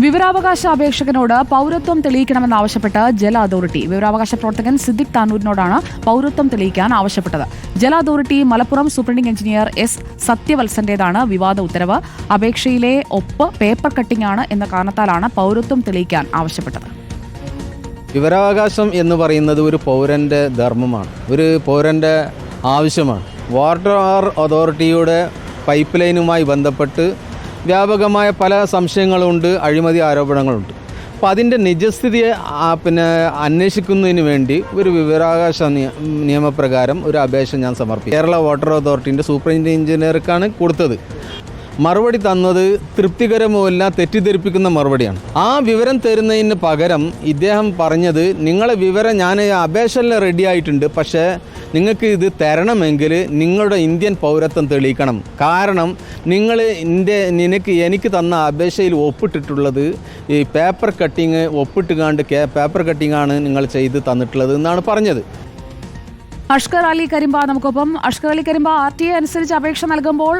വിവരാവകാശ അപേക്ഷകനോട് പൗരത്വം തെളിയിക്കണമെന്നാവശ്യപ്പെട്ട് ജല അതോറിറ്റി. വിവരാവകാശ പ്രവർത്തകൻ സിദ്ദിഖ് താനൂരിനോടാണ് പൗരത്വം തെളിയിക്കാൻ ആവശ്യപ്പെട്ടത്. ജല authority Malappuram superintending engineer S സത്യവത്സന്റേതാണ് വിവാദ ഉത്തരവ്. അപേക്ഷയിലെ ഒപ്പ് പേപ്പർ കട്ടിംഗ് ആണ് എന്ന കാരണത്താലാണ് പൗരത്വം തെളിയിക്കാൻ ആവശ്യപ്പെട്ടത്. വിവരാവകാശം എന്ന് പറയുന്നത് ഒരു പൗരന്റെ ധർമ്മമാണ്. ഒരു പൗരന്റെ ആവശ്യമാണ്. വാട്ടർ അതോറിറ്റിയുടെ പൈപ്പ് ലൈനുമായി ബന്ധപ്പെട്ട് വ്യാപകമായ പല സംശയങ്ങളുണ്ട് അഴിമതി ആരോപണങ്ങളുണ്ട്. അപ്പോൾ അതിന്റെ നിജസ്ഥിതിയെ പിന്നെ അന്വേഷിക്കുന്നതിന് വേണ്ടി ഒരു വിവരാവകാശ നിയമപ്രകാരം ഒരു അപേക്ഷ ഞാൻ സമർപ്പിക്കും. കേരള വാട്ടർ അതോറിറ്റിന്റെ സൂപ്രണ്ട് എഞ്ചിനീയർക്കാണ് കൊടുത്തത്. മറുപടി തന്നത് തൃപ്തികരമല്ല തെറ്റിദ്ധരിപ്പിക്കുന്ന മറുപടിയാണ്. ആ വിവരം തരുന്നതിന് പകരം ഇദ്ദേഹം പറഞ്ഞത് നിങ്ങളെ വിവരം ഞാൻ അപേക്ഷ റെഡി ആയിട്ടുണ്ട് പക്ഷേ നിങ്ങൾക്ക് ഇത് തരണമെങ്കിൽ നിങ്ങളുടെ ഇന്ത്യൻ പൗരത്വം തെളിയിക്കണം. കാരണം നിങ്ങൾ ഇന്ത്യ നിനക്ക് എനിക്ക് തന്ന അപേക്ഷയിൽ ഒപ്പിട്ടിട്ടുള്ളത് ഈ പേപ്പർ കട്ടിങ് ഒപ്പിട്ട് കാണ്ട് പേപ്പർ കട്ടിംഗ് ആണ് നിങ്ങൾ ചെയ്ത് തന്നിട്ടുള്ളത് എന്നാണ് പറഞ്ഞത്. അഷ്കർ അലി കരിമ്പ നമുക്കൊപ്പം. Ashkar Ali Karimba R T I അനുസരിച്ച് അപേക്ഷ നൽകുമ്പോൾ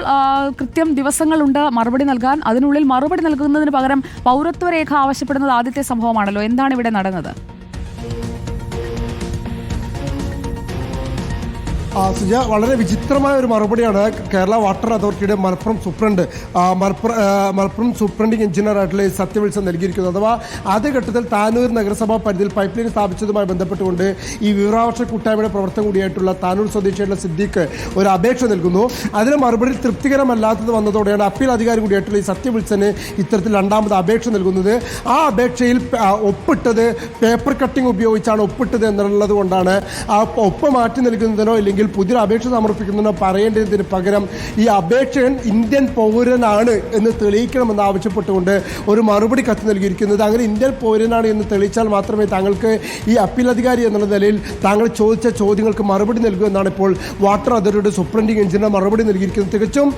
കൃത്യം ദിവസങ്ങളുണ്ട് മറുപടി നൽകാൻ. അതിനുള്ളിൽ മറുപടി നൽകുന്നതിന് പകരം പൗരത്വരേഖ ആവശ്യപ്പെടുന്നത് ആദ്യത്തെ സംഭവമാണല്ലോ. എന്താണ് ഇവിടെ നടന്നത്? സുജ വളരെ വിചിത്രമായ ഒരു മറുപടിയാണ് കേരള വാട്ടർ അതോറിറ്റിയുടെ Malappuram superintendent Malappuram superintending engineer ആയിട്ടുള്ള സത്യവിൽസൺ നൽകിയിരിക്കുന്നത്. അഥവാ ആദ്യഘട്ടത്തിൽ താനൂർ നഗരസഭാ പരിധിയിൽ പൈപ്പ് ലൈൻ സ്ഥാപിച്ചതുമായി ബന്ധപ്പെട്ടുകൊണ്ട് ഈ വിവരാവകാശ കൂട്ടായ്മയുടെ പ്രവർത്തനം കൂടിയായിട്ടുള്ള താനൂർ സ്വദേശിയായിട്ടുള്ള സിദ്ദിഖ് ഒരു അപേക്ഷ നൽകുന്നു. അതിന് മറുപടി തൃപ്തികരമല്ലാത്തത് വന്നതോടെയാണ് അപ്പീൽ അധികാരി കൂടിയായിട്ടുള്ള ഈ സത്യവിൽസന് ഇത്തരത്തിൽ രണ്ടാമത് അപേക്ഷ നൽകുന്നത്. ആ അപേക്ഷയിൽ ഒപ്പിട്ടത് പേപ്പർ കട്ടിംഗ് ഉപയോഗിച്ചാണ് ഒപ്പിട്ടത് എന്നുള്ളത് കൊണ്ടാണ് ആ ഒപ്പ് മാറ്റി നൽകുന്നതിനോ ഇല്ലെങ്കിൽ പുതിയ അപേക്ഷ സമർപ്പിക്കുന്നതിനോ പറയേണ്ടതിന് പകരം ഈ അപേക്ഷൻ ഇന്ത്യൻ പൗരനാണ് എന്ന് തെളിയിക്കണമെന്ന് ആവശ്യപ്പെട്ടുകൊണ്ട് ഒരു മറുപടി കത്ത് നൽകിയിരിക്കുന്നത്. അങ്ങനെ ഇന്ത്യൻ പൗരനാണ് എന്ന് തെളിയിച്ചാൽ മാത്രമേ താങ്കൾക്ക് ഈ അപ്പീൽ അധികാരി എന്നുള്ള നിലയിൽ താങ്കൾ ചോദിച്ച ചോദ്യങ്ങൾക്ക് മറുപടി നൽകൂ എന്നാണ് ഇപ്പോൾ വാട്ടർ അതോറിറ്റിയുടെ സൂപ്രണ്ടിങ് എഞ്ചിനീയർ മറുപടി നൽകിയിരിക്കുന്നത്. തികച്ചും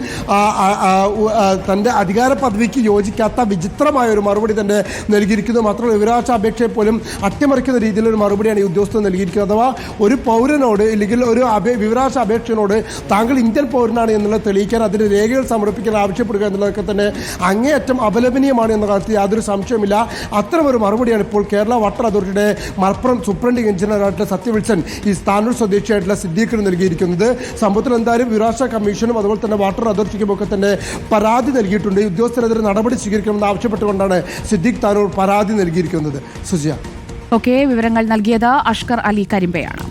തന്റെ അധികാര പദവിക്ക് യോജിക്കാത്ത വിചിത്രമായ ഒരു മറുപടി തന്നെ നൽകിയിരിക്കുന്നു. മാത്രമല്ല വിവരാശ അപേക്ഷയെ പോലും അട്ടിമറിക്കുന്ന രീതിയിലൊരു മറുപടിയാണ് ഈ ഉദ്യോഗസ്ഥർ നൽകിയിരിക്കുന്നത്. അഥവാ ഒരു പൗരനോട് ഇല്ലെങ്കിൽ ഒരു അപേ വിവരാവകാശ അപേക്ഷയോട് താങ്കൾ ഇന്ത്യൻ പൗരനാണ് എന്നുള്ളത് തെളിയിക്കാൻ അതിന് രേഖകൾ സമർപ്പിക്കാൻ ആവശ്യപ്പെടുക എന്നുള്ളതൊക്കെ തന്നെ അങ്ങേയറ്റം അപലപനീയമാണ് എന്ന കാര്യത്തിൽ യാതൊരു സംശയമില്ല അത്തരമൊരു മറുപടിയാണ് ഇപ്പോൾ കേരള വാട്ടർ അതോറിറ്റിയുടെ മലപ്പുറം സൂപ്രണ്ട് എഞ്ചിനീയറായിട്ടുള്ള സത്യവിൽസൻ ഈ സ്ഥാനൂർ സ്വദേശിയായിട്ടുള്ള സിദ്ദീഖിന് നൽകിയിരിക്കുന്നത്. സംഭവത്തിൽ എന്തായാലും വിവരാശ കമ്മീഷനും അതുപോലെ തന്നെ വാട്ടർ അതോറിറ്റിക്കും ഒക്കെ തന്നെ പരാതി നൽകിയിട്ടുണ്ട്. ഉദ്യോഗസ്ഥരെതിരെ നടപടി സ്വീകരിക്കണമെന്ന് ആവശ്യപ്പെട്ടുകൊണ്ടാണ് സിദ്ദീഖ് താനൂർ പരാതി നൽകിയിരിക്കുന്നത്. സുജിയ. ഓക്കെ വിവരങ്ങൾ നൽകിയത് അഷ്കർ അലി കരിമ്പയാണ്.